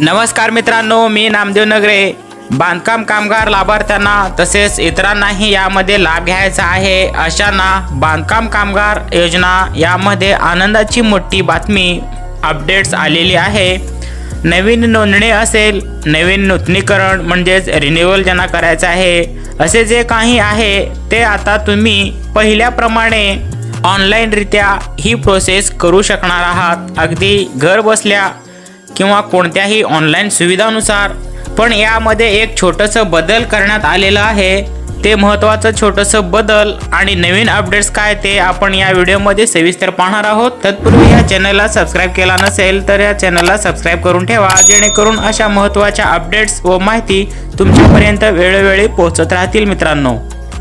नमस्कार मित्रांनो मी नामदेव नगरे. बांधकाम कामगार लाभार्थ्यांना तसेच इतरांनाही यामध्ये लाभ घ्यायचा आहे. अशांना बांधकाम कामगार योजना यामध्ये आनंदाची मोठी बातमी अपडेट्स आलेली आहे. नवीन नोंदणी असेल नवीन नूतनीकरण म्हणजेच रिन्युअल ज्यांना करायचं आहे असे जे काही आहे ते आता तुम्ही पहिल्याप्रमाणे ऑनलाईनरित्या ही प्रोसेस करू शकणार आहात. अगदी घर बसल्या किंवा कोणत्याही ऑनलाईन सुविधानुसार. पण यामध्ये एक छोटंसं बदल करण्यात आलेलं आहे. ते महत्त्वाचं छोटंसं बदल आणि नवीन अपडेट्स काय ते आपण या व्हिडिओमध्ये सविस्तर पाहणार आहोत. तत्पूर्वी या चॅनलला सबस्क्राईब केला नसेल तर या चॅनलला सबस्क्राईब करून ठेवा. जेणेकरून अशा महत्त्वाच्या अपडेट्स व माहिती तुमच्यापर्यंत वेळोवेळी पोहोचत राहतील मित्रांनो.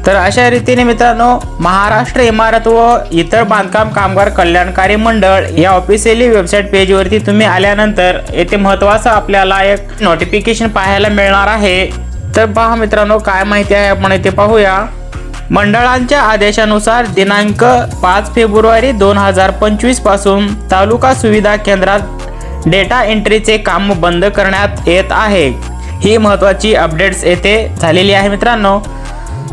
तर अशा रीतीने मित्रांनो महाराष्ट्र इमारत व इतर बांधकाम कामगार कल्याणकारी मंडळ या ऑफिशियली वेबसाईट पेजवरती तुम्ही आल्यानंतर येथे महत्त्वाचं आपल्याला एक नोटिफिकेशन पाहायला मिळणार आहे. तर पहा मित्रांनो काय माहिती आहे आपण इथे पाहूया. मंडळांच्या आदेशानुसार दिनांक पाच फेब्रुवारी दोन हजार पंचवीसपासून तालुका सुविधा केंद्रात डेटा एंट्रीचे काम बंद करण्यात येत आहे. ही महत्त्वाची अपडेट्स येथे झालेली आहे मित्रांनो.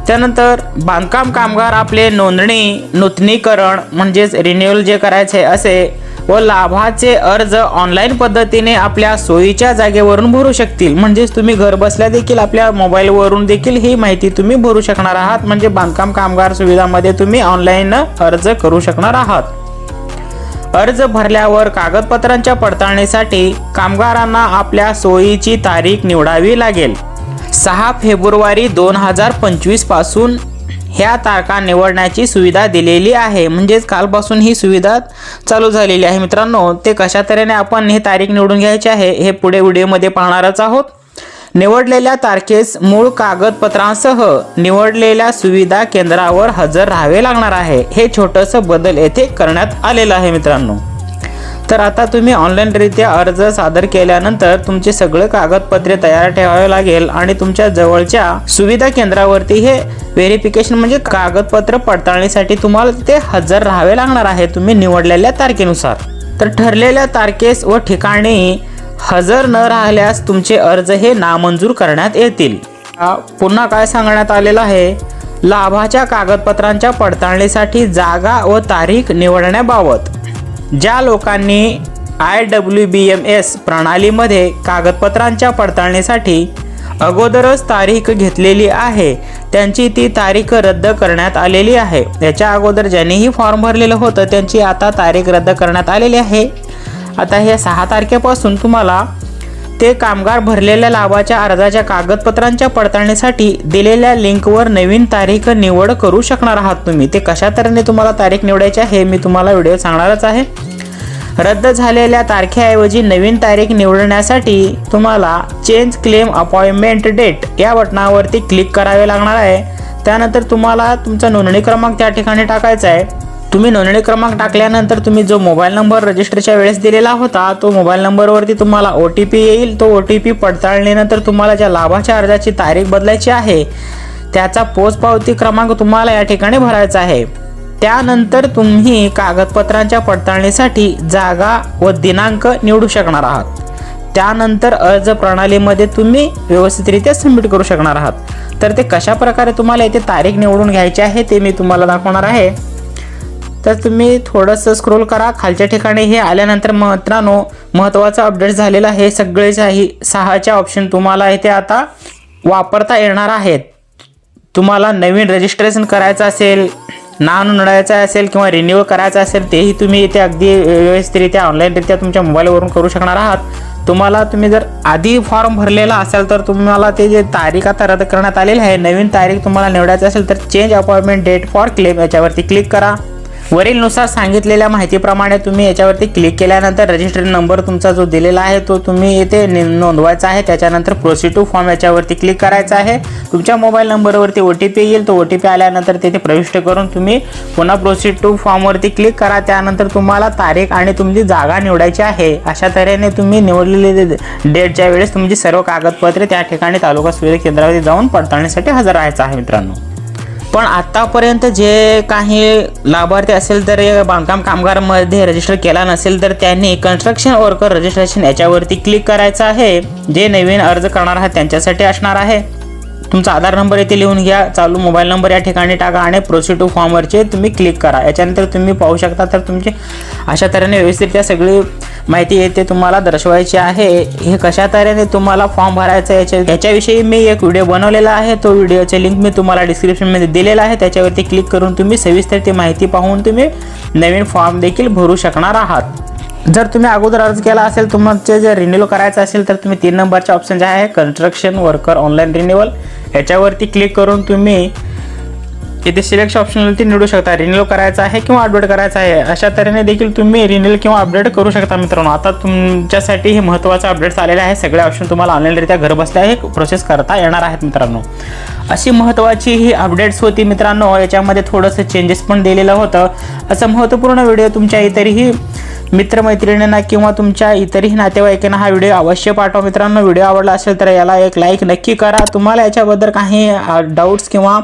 त्यानंतर बांधकाम कामगार आपले नोंदणी नूतनीकरण म्हणजेच रिन्युअल जे करायचे असे व लाभाचे अर्ज ऑनलाईन पद्धतीने आपल्या सोयीच्या जागेवरून भरू शकतील. म्हणजेच तुम्ही घर बसल्या देखील आपल्या मोबाईलवरून देखील ही माहिती तुम्ही भरू शकणार आहात. म्हणजे बांधकाम कामगार सुविधामध्ये तुम्ही ऑनलाईन अर्ज करू शकणार आहात. अर्ज भरल्यावर कागदपत्रांच्या पडताळणीसाठी कामगारांना आपल्या सोयीची तारीख निवडावी लागेल. सहा फेब्रुवारी दोन हजार पंचवीसपासून ह्या तारखा निवडण्याची सुविधा दिलेली आहे. म्हणजेच कालपासून ही सुविधा चालू झालेली आहे. मित्रांनो ते कशा तऱ्हेने आपण ही तारीख निवडून घ्यायची आहे हे पुढे व्हिडिओमध्ये पाहणारच आहोत. निवडलेल्या तारखेस मूळ कागदपत्रांसह निवडलेल्या सुविधा केंद्रावर हजर राहावे लागणार आहे. हे छोटंसं बदल येथे करण्यात आलेलं आहे मित्रांनो. तर आता तुम्ही ऑनलाईनरित्या अर्ज सादर केल्यानंतर तुमचे सगळे कागदपत्रे तयार ठेवावे लागेल आणि तुमच्या जवळच्या सुविधा केंद्रावरती हे व्हेरिफिकेशन म्हणजे कागदपत्र पडताळणीसाठी तुम्हाला तिथे हजर राहावे लागणार आहे तुम्ही निवडलेल्या तारखेनुसार. तर ठरलेल्या तारखेस व ठिकाणी हजर न राहिल्यास तुमचे अर्ज हे नामंजूर करण्यात येतील. पुन्हा काय सांगण्यात आलेलं आहे? लाभाच्या कागदपत्रांच्या पडताळणीसाठी जागा व तारीख निवडण्याबाबत. ज्या लोकांनी I W B M S प्रणालीमध्ये कागदपत्रांच्या पडताळणीसाठी अगोदरच तारीख घेतलेली आहे त्यांची ती तारीख रद्द करण्यात आलेली आहे. याच्या अगोदर ज्यांनीही फॉर्म भरलेलं होतं त्यांची आता तारीख रद्द करण्यात आलेली आहे. आता हे सहा तारखेपासून तुम्हाला ते कामगार भरलेल्या लाभाच्या अर्जाच्या कागदपत्रांच्या पडताळणीसाठी दिलेल्या लिंकवर नवीन तारीख निवड करू शकणार आहात तुम्ही. ते कशा तऱ्हेने तुम्हाला तारीख निवडायची आहे हे मी तुम्हाला व्हिडिओ सांगणारच आहे. रद्द झालेल्या तारखेऐवजी नवीन तारीख निवडण्यासाठी तुम्हाला चेंज क्लेम अपॉइंटमेंट डेट या बटणावरती क्लिक करावे लागणार आहे. त्यानंतर तुम्हाला तुमचा नोंदणी क्रमांक त्या ठिकाणी टाकायचा आहे. तुम्ही नोंदणी क्रमांक टाकल्यानंतर तुम्ही जो मोबाईल नंबर रजिस्टरच्या वेळेस दिलेला होता तो मोबाईल नंबरवरती तुम्हाला ओ टी पी येईल. तो ओ टी पी पडताळणीनंतर तुम्हाला ज्या लाभाच्या अर्जाची तारीख बदलायची आहे त्याचा पोचपावती क्रमांक तुम्हाला या ठिकाणी भरायचा आहे. त्यानंतर तुम्ही कागदपत्रांच्या पडताळणीसाठी जागा व दिनांक निवडू शकणार आहात. त्यानंतर अर्ज प्रणालीमध्ये तुम्ही व्यवस्थितरित्या सबमिट करू शकणार आहात. तर ते कशा प्रकारे तुम्हाला येथे तारीख निवडून घ्यायची आहे ते मी तुम्हाला दाखवणार आहे. तर तुम्ही थोडंसं स्क्रोल करा. खालच्या ठिकाणी हे आल्यानंतर मित्रांनो महत्त्वाचं अपडेट झालेलं आहे. काही सहाच्या ऑप्शन तुम्हाला इथे आता वापरता येणार आहेत. तुम्हाला नवीन रजिस्ट्रेशन करायचं असेल नाव नोंदवायचं असेल किंवा रिन्यू करायचं असेल तेही तुम्ही इथे अगदी व्यवस्थितरित्या ऑनलाईनरित्या तुमच्या मोबाईलवरून करू शकणार आहात. तुम्हाला तुम्ही जर आधी फॉर्म भरलेला असेल तर तुम्हाला ते जे तारीख आता रद्द करण्यात आलेली आहे नवीन तारीख तुम्हाला निवडायची असेल तर change appointment date for claim याच्यावरती क्लिक करा. वरीलनुसार सांगितलेल्या माहितीप्रमाणे तुम्ही याच्यावरती क्लिक केल्यानंतर रजिस्टर्ड नंबर तुमचा जो दिलेला आहे तो तुम्ही इथे नि- नोंदवायचा आहे. त्याच्यानंतर प्रोसीड टू फॉर्म याच्यावरती क्लिक करायचा आहे. तुमच्या मोबाईल नंबरवरती ओ टी पी येईल. तो ओ टी पी आल्यानंतर तिथे प्रविष्ट करून तुम्ही पुन्हा प्रोसीड टू फॉर्मवरती क्लिक करा. त्यानंतर तुम्हाला तारीख आणि तुमची जागा निवडायची आहे. अशा तऱ्हेने तुम्ही निवडलेली डेटच्या वेळेस तुमची सर्व कागदपत्रे त्या ठिकाणी तालुका सुविधा केंद्रावरती जाऊन पडताळणीसाठी हजर राहायचं आहे मित्रांनो. पण आतापर्यंत जे काही लाभार्थी असेल तर बांधकाम कामगारमध्ये रजिस्टर केला नसेल तर त्यांनी कन्स्ट्रक्शन वर्कर रजिस्ट्रेशन याच्यावरती क्लिक करायचं आहे. जे नवीन अर्ज करणार आहात त्यांच्यासाठी असणार आहे. तुमचा आधार नंबर येथे लिहून घ्या चालू मोबाईल नंबर या ठिकाणी टाका आणि प्रोसीड टू फॉर्मवरचे तुम्ही क्लिक करा. याच्यानंतर तुम्ही पाहू शकता तर तुमची अशा तऱ्हेने व्यवस्थितरित्या सगळी माहिती येते तुम्हाला दर्शवायची आहे. हे कशा तऱ्हेने तुम्हाला फॉर्म भरायचा याच्या याच्याविषयी मी एक व्हिडिओ बनवलेला आहे. तो व्हिडिओचे लिंक मी तुम्हाला डिस्क्रिप्शनमध्ये दिलेला आहे. त्याच्यावरती क्लिक करून तुम्ही सविस्तर ती माहिती पाहून तुम्ही नवीन फॉर्म देखील भरू शकणार आहात. जर तुम्ही अगोदर अर्ज केला असेल तुमचे जर रिन्युअल करायचं असेल तर तुम्ही तीन नंबरचे ऑप्शन जे आहे कन्स्ट्रक्शन वर्कर ऑनलाईन रिन्युअल याच्यावरती क्लिक करून तुम्ही इथे सिलेक्ट ऑप्शनवरती निवडू शकता. रिन्यू करायचा आहे किंवा अपडेट करायचं आहे अशा तऱ्हेने देखील तुम्ही रिन्युअल किंवा अपडेट करू शकता मित्रांनो. आता तुमच्यासाठी हे महत्त्वाचं अपडेट्स आलेले आहे सगळे ऑप्शन तुम्हाला ऑनलाईनरित्या घरबसल्या हे प्रोसेस करता येणार आहेत मित्रांनो. अशी महत्त्वाची ही अपडेट्स होती मित्रांनो. याच्यामध्ये थोडंसं चेंजेस पण दिलेलं होतं. असं महत्त्वपूर्ण व्हिडिओ तुमच्या इतरही मित्रमैत्रिणींना किंवा तुमच्या इतरही नातेवाईकांना हा व्हिडिओ अवश्य पाठवा. मित्रांनो व्हिडिओ आवडला असेल तर याला एक लाईक नक्की करा. तुम्हाला याच्याबद्दल काही डाऊट्स किंवा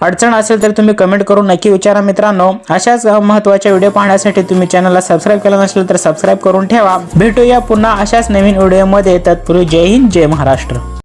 अडचण असेल तर तुम्ही कमेंट करून नक्की विचारा मित्रांनो. अशाच महत्त्वाच्या व्हिडिओ पाहण्यासाठी तुम्ही चॅनलला सबस्क्राईब केलं नसेल तर सबस्क्राईब करून ठेवा. भेटूया पुन्हा अशाच नवीन व्हिडिओमध्ये. तत्पूर्वी जय हिंद जय महाराष्ट्र.